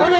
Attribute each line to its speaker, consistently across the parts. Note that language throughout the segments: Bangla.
Speaker 1: মানে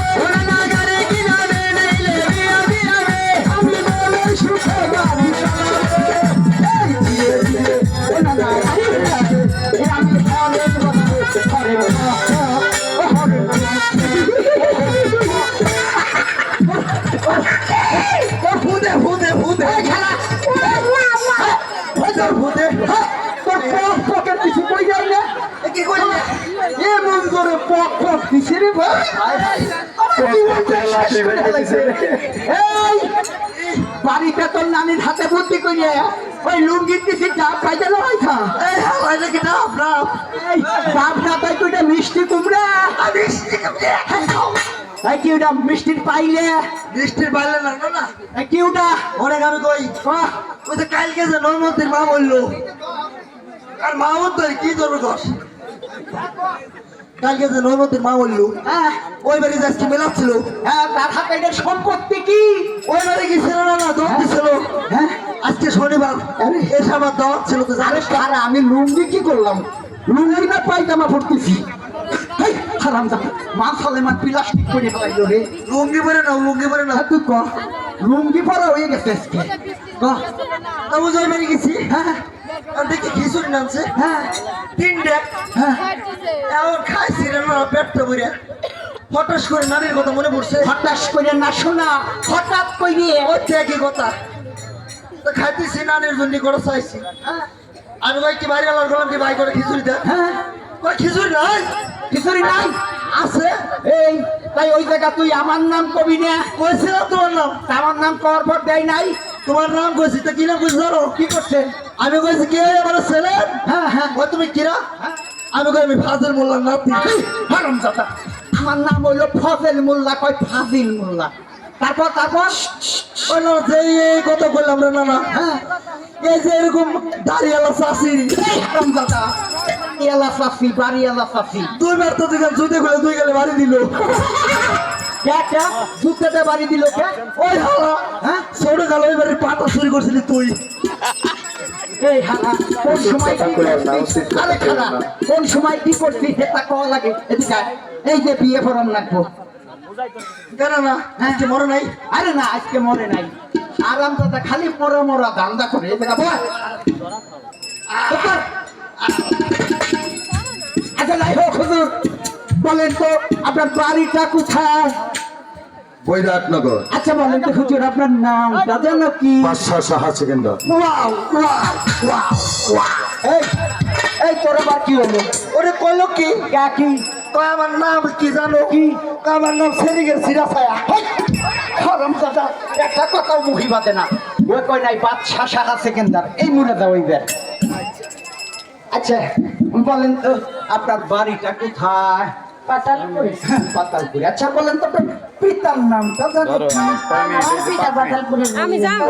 Speaker 1: খেলা তোর ভূতে তোর পক কই না
Speaker 2: কি করলে
Speaker 1: এ মন পক পক দিছে রে ভাই আমার কি মনটা শেষ করে বাড়িতে তোর নানির হাতে বুদ্ধি করিয়ে ওই লুঙ্গি দিছি ডাব খাইতে লয় খা।
Speaker 2: এই হাওয়াই নাকি
Speaker 1: এই ডাব না পাই তুইটা মিষ্টি কুমড়া।
Speaker 2: মিষ্টি
Speaker 1: এই কি মিষ্টির পাইলে?
Speaker 2: বৃষ্টির বাইরে না
Speaker 1: এই
Speaker 2: আমি কই ওই যে কালকে যে মা বলল আর মা তো কি করব দোষ কালকে যে নর্মতির মা বলল
Speaker 1: হ্যাঁ।
Speaker 2: ওই বাড়ি আজকে মেলাচ্ছিল
Speaker 1: হ্যাঁ তার হাতে সম্পত্তি কি?
Speaker 2: ওই বাড়ি গেছিল না না দোষ দিছিল?
Speaker 1: হ্যাঁ।
Speaker 2: আজকে শনিবার। এসে আমার দাওয়াত ছিল তো
Speaker 1: আরে
Speaker 2: না?
Speaker 1: আমি লুঙ্গি কি করলাম? লুঙ্গি না পায়জামা পড়তেছি হারাম দা মা সালে মা প্লাস্টিক করে ফেলাইলো রে।
Speaker 2: লুঙ্গি পরে নাও লুঙ্গি পরে নাও।
Speaker 1: হ্যাঁ, তুই ক? লুঙ্গি পরা হয়ে গেছে আজকে। ক?
Speaker 2: আমি ওই বাড়ি গেছি।
Speaker 1: হ্যাঁ
Speaker 2: আর দেখি খিচুড়ি নামছে।
Speaker 1: হ্যাঁ।
Speaker 2: তিনটে।
Speaker 1: হ্যাঁ।
Speaker 2: এমন খাইছি রে না পেটটা ভরে। হঠাৎ করে নারীর কথা মনে পড়ছে?
Speaker 1: হঠাৎ করে না শোনা। হঠাৎ করে
Speaker 2: ওই একই কথা। তো খাইতেছি নানের জন্য করে চাইছি। আমি ভাই কি বাড়ি আলার গেলাম কি ভাই করে খিচুড়ি দেয়?
Speaker 1: হ্যাঁ।
Speaker 2: খিচুড়ি নাই?
Speaker 1: কিছুই নাই?
Speaker 2: আছে।
Speaker 1: এই তাই ওই জায়গা তুই আমার নাম কবি না।
Speaker 2: কইছিলাম তোমার নাম?
Speaker 1: আমার নাম কর পর দেয় নাই।
Speaker 2: তোমার নাম কইছি তো কি নাম কইছি
Speaker 1: কি করছে?
Speaker 2: আমি কইছি কে আমার ছেলে?
Speaker 1: হ্যাঁ হ্যাঁ।
Speaker 2: ওই তুমি কিরা? আমি কই আমি ফাজল মোল্লার নাতি।
Speaker 1: হারাম দাদা আমার নাম হইল ফজল মোল্লা কয় ফাজিল মোল্লা। তারপর তারপর?
Speaker 2: এই কথা বললাম রে
Speaker 1: হ্যাঁ?
Speaker 2: এই যে এরকম দাঁড়িয়ালা চাষি
Speaker 1: দাদা এলা সাফি বাড়ি এলা
Speaker 2: দুইবার তো দুইখান জুতে খুলে দুই গেলে বাড়ি দিল।
Speaker 1: কে কে? জুতেতে বাড়ি দিল কে?
Speaker 2: ওই হালা
Speaker 1: হ্যাঁ?
Speaker 2: ছোট কালো এবারে পাটা চুরি করছিলি তুই।
Speaker 1: এই কোন সময় কি করছিস? আরে খারা কোন সময় কি করছিস? সেটা কওয়া লাগে। এদিকে এই যে বিয়ে ফরম রাখব
Speaker 2: কেন না? আজকে মরে নাই?
Speaker 1: আরে না আজকে মরে নাই। আরাম দাদা খালি মরা মরা দান্দা করে। এই জায়গা বল। আচ্ছা যাই হোক হুজুর বলেন তো আপনার বাড়িটা কোথায়?
Speaker 3: বৈরাটনগর
Speaker 1: আচ্ছা বলেন তো হুজুর আপনার নামটা যেন কি?
Speaker 3: পাঁচশো সাহা সেকেন্ডার
Speaker 1: ওয়াও ওয়াও ওয়াও ওয়াও। এই এই তোর আবার কি হলো?
Speaker 2: ওরে কইলো কি?
Speaker 1: কাকি।
Speaker 2: কয় আমার নাম কি জানো?
Speaker 1: কি?
Speaker 2: আমার নাম সেরিগের সিরা ছায়া।
Speaker 1: হরম দাদা একটা কথাও মুখি বাদে না। ওই কই নাই বাদশা সাহা সেকেন্দার এই মনে দাও এইবার আচ্ছা বলেন তো আপনার বাড়িটা কোথায়?
Speaker 4: পাতালপুরে
Speaker 1: পাতালপুরে আচ্ছা বলেন তো পিতার নামটা জানো?
Speaker 4: পাতালপুরে
Speaker 5: আমি যাব।